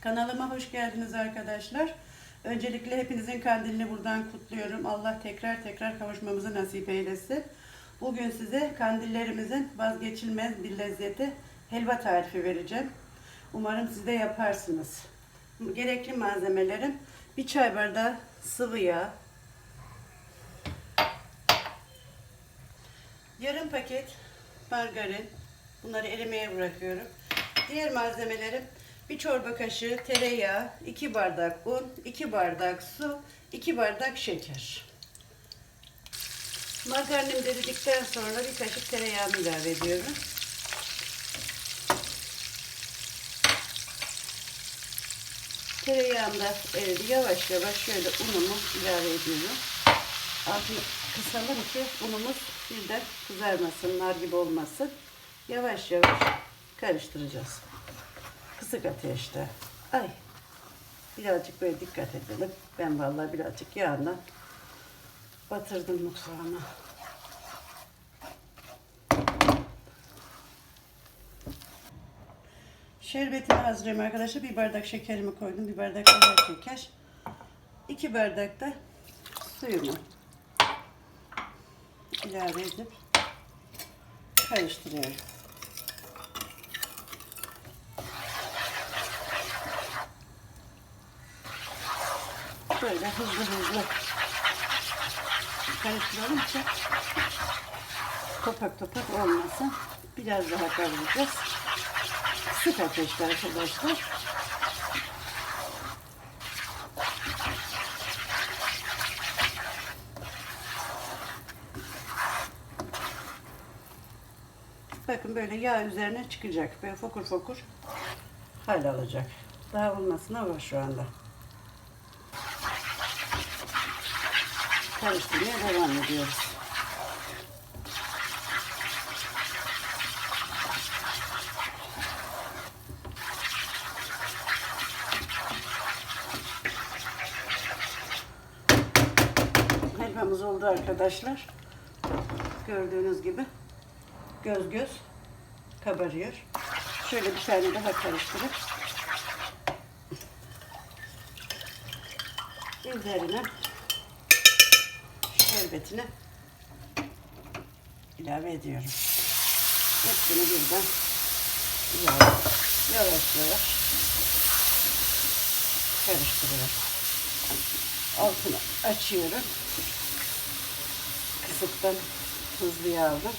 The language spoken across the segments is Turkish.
Kanalıma hoş geldiniz arkadaşlar. Öncelikle hepinizin kandilini buradan kutluyorum. Allah tekrar tekrar kavuşmamızı nasip eylesin. Bugün size kandillerimizin vazgeçilmez bir lezzeti helva tarifi vereceğim. Umarım siz de yaparsınız. Gerekli malzemelerim bir çay bardağı sıvı yağ, yarım paket margarin, bunları erimeye bırakıyorum. Diğer malzemelerim bir çorba kaşığı tereyağı, 2 bardak un, 2 bardak su, 2 bardak şeker. Margarinimi eridikten sonra bir kaşık tereyağını ilave ediyorum. Tereyağım da eridi. Yavaş yavaş şöyle unumu ilave ediyorum. Altını kısalım ki unumuz birden kızarmasın, nar gibi olmasın. Yavaş yavaş karıştıracağız. Kısık ateşte. Ay. Birazcık böyle dikkat edelim. Ben vallahi birazcık yağından batırdım mutfağıma. Şerbetimi hazırlayayım arkadaşlar. Bir bardak şekerimi koydum. Bir bardak beyaz şeker. İki bardak da suyumu ilave edip karıştırıyorum. Böyle hızlı hızlı karıştıralım ki topak topak olmasın. Biraz daha kavuracağız. Sık ateşte arkadaşlar. Bakın böyle yağ üzerine çıkacak. Böyle fokur fokur hal alacak. Daha olmasına var şu anda. Karıştırmaya devam ediyoruz. Helvamız oldu arkadaşlar. Gördüğünüz gibi göz göz kabarıyor. Şöyle bir tane daha karıştırıp üzerine şerbetini ilave ediyorum. Hepsini birden ilave yavaş yavaş karıştırıyorum. Altını açıyorum. Kısıktan hızlı yağlı.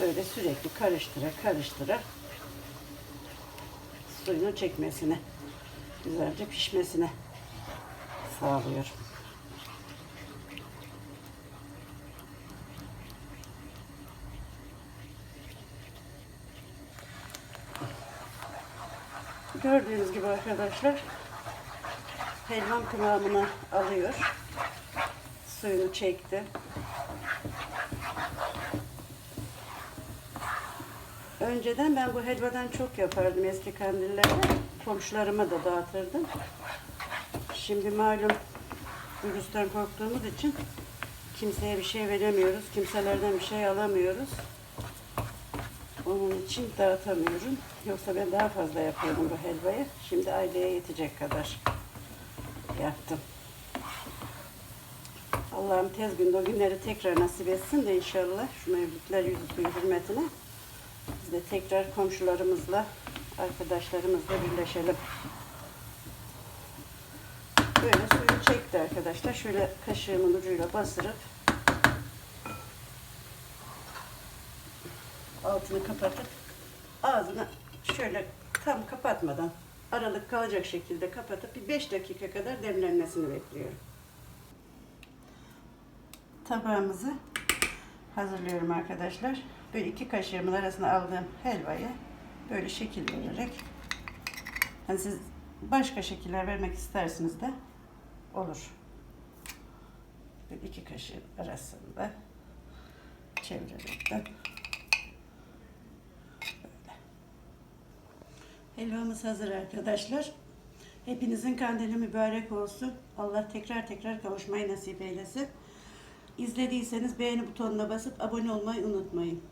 Böyle sürekli karıştıra karıştıra suyunu çekmesine, güzelce pişmesine sağlıyorum. Gördüğünüz gibi arkadaşlar helvam kıvamını alıyor. Suyunu çekti. Önceden ben bu helvadan çok yapardım eski kandillerde. Komşularıma da dağıtırdım. Şimdi malum virüsten korktuğumuz için kimseye bir şey veremiyoruz. Kimselerden bir şey alamıyoruz. Onun için dağıtamıyorum. Yoksa ben daha fazla yapıyordum bu helvayı. Şimdi aileye yetecek kadar yaptım. Allah'ım tez günde o günleri tekrar nasip etsin de inşallah şu mevlütler yüzü suyu hürmetine biz de tekrar komşularımızla, arkadaşlarımızla birleşelim. Böyle suyu çekti arkadaşlar. Şöyle kaşığımın ucuyla basırıp altını kapatıp ağzını şöyle tam kapatmadan aralık kalacak şekilde kapatıp bir 5 dakika kadar demlenmesini bekliyorum. Tabağımızı hazırlıyorum arkadaşlar. Böyle iki kaşığımın arasına aldığım helvayı böyle şekil vererek hani siz başka şekiller vermek isterseniz de olur. Böyle iki kaşığın arasında çevirerek Helvamız hazır arkadaşlar. Hepinizin kandili mübarek olsun. Allah tekrar tekrar kavuşmayı nasip eylesin. İzlediyseniz beğeni butonuna basıp abone olmayı unutmayın.